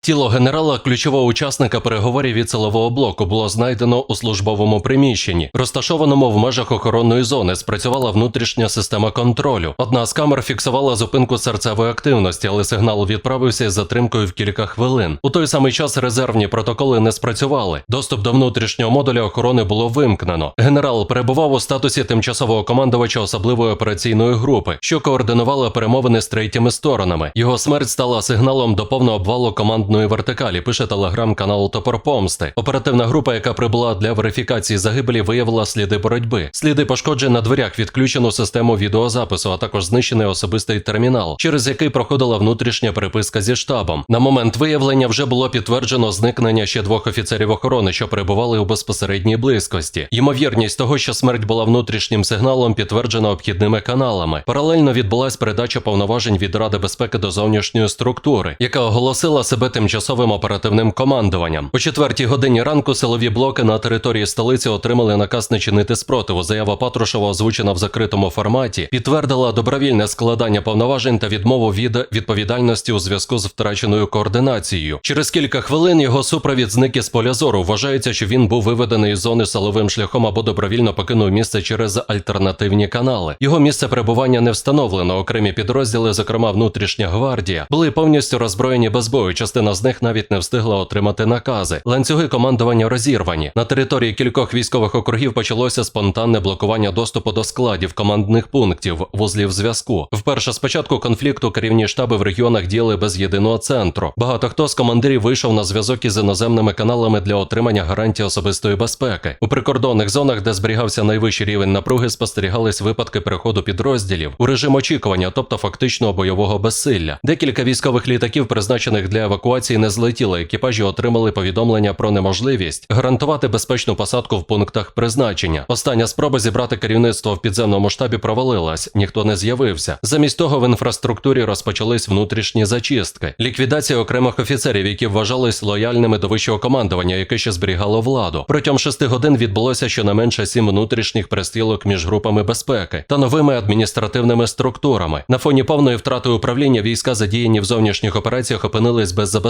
Тіло генерала, ключового учасника переговорів від силового блоку, було знайдено у службовому приміщенні, розташованому в межах охоронної зони. Спрацювала внутрішня система контролю. Одна з камер фіксувала зупинку серцевої активності, але сигнал відправився із затримкою в кілька хвилин. У той самий час резервні протоколи не спрацювали. Доступ до внутрішнього модуля охорони було вимкнено. Генерал перебував у статусі тимчасового командувача особливої операційної групи, що координувала перемовини з третіми сторонами. Його смерть стала сигналом до повного обвалу командної вертикалі. Пише телеграм-канал Топор Помсти. Оперативна група, яка прибула для верифікації загибелі, виявила сліди боротьби. Сліди пошкоджень на дверях, відключену систему відеозапису, а також знищений особистий термінал, через який проходила внутрішня переписка зі штабом. На момент виявлення вже було підтверджено зникнення ще двох офіцерів охорони, що перебували у безпосередній близькості. Ймовірність того, що смерть була внутрішнім сигналом, підтверджена обхідними каналами. Паралельно відбулась передача повноважень від Ради безпеки до зовнішньої структури, яка оголосила себе тимчасовим оперативним командуванням. О четвертій годині ранку силові блоки на території столиці отримали наказ не чинити спротиву. Заява Патрушева, озвучена в закритому форматі, підтвердила добровільне складання повноважень та відмову від відповідальності у зв'язку з втраченою координацією. Через кілька хвилин його супровід зник із поля зору. Вважається, що він був виведений із зони силовим шляхом або добровільно покинув місце через альтернативні канали. Його місце перебування не встановлено. Окремі підрозділи, зокрема внутрішня гвардія, були повністю роззброєні без бою. Частина з них навіть не встигла отримати накази. Ланцюги командування розірвані. На території кількох військових округів почалося спонтанне блокування доступу до складів командних пунктів, вузлів зв'язку. Вперше з початку конфлікту керівні штаби в регіонах діяли без єдиного центру. Багато хто з командирів вийшов на зв'язок із іноземними каналами для отримання гарантій особистої безпеки. У прикордонних зонах, де зберігався найвищий рівень напруги, спостерігались випадки переходу підрозділів у режим очікування, тобто фактичного бойового безсилля. Декілька військових літаків, призначених для евакуації, не злетіли. Екіпажі отримали повідомлення про неможливість гарантувати безпечну посадку в пунктах призначення. Остання спроба зібрати керівництво в підземному штабі провалилась, ніхто не з'явився. Замість того в інфраструктурі розпочались внутрішні зачистки, ліквідація окремих офіцерів, які вважались лояльними до вищого командування, яке ще зберігало владу. Протягом шести годин відбулося щонайменше сім внутрішніх перестрілок між групами безпеки та новими адміністративними структурами. На фоні повної втрати управління війська, задіяні в зовнішніх операціях, опинились без забезпечення.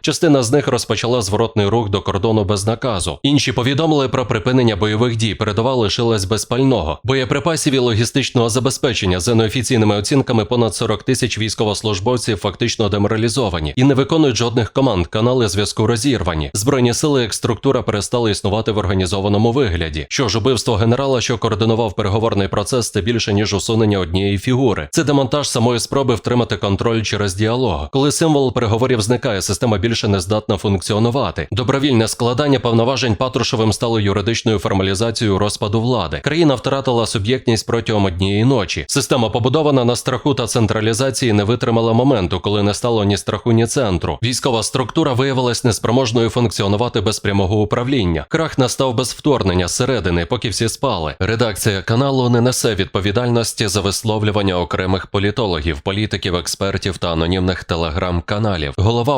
Частина з них розпочала зворотний рух до кордону без наказу. Інші повідомили про припинення бойових дій. Передова лишилась без пального, боєприпасів і логістичного забезпечення. За неофіційними оцінками, понад 40 тисяч військовослужбовців фактично деморалізовані і не виконують жодних команд. Канали зв'язку розірвані. Збройні сили як структура перестали існувати в організованому вигляді. Що ж, убивство генерала, що координував переговорний процес, це більше ніж усунення однієї фігури. Це демонтаж самої спроби втримати контроль через діалог. Коли символ переговорів зникає, система більше не здатна функціонувати. Добровільне складання повноважень Патрушевим стало юридичною формалізацією розпаду влади. Країна втратила суб'єктність протягом однієї ночі. Система, побудована на страху та централізації, не витримала моменту, коли не стало ні страху, ні центру. Військова структура виявилась неспроможною функціонувати без прямого управління. Крах настав без вторгнення зсередини, поки всі спали. Редакція каналу не несе відповідальності за висловлювання окремих політологів, політиків, експертів та анонімних телеграм-каналів. Голова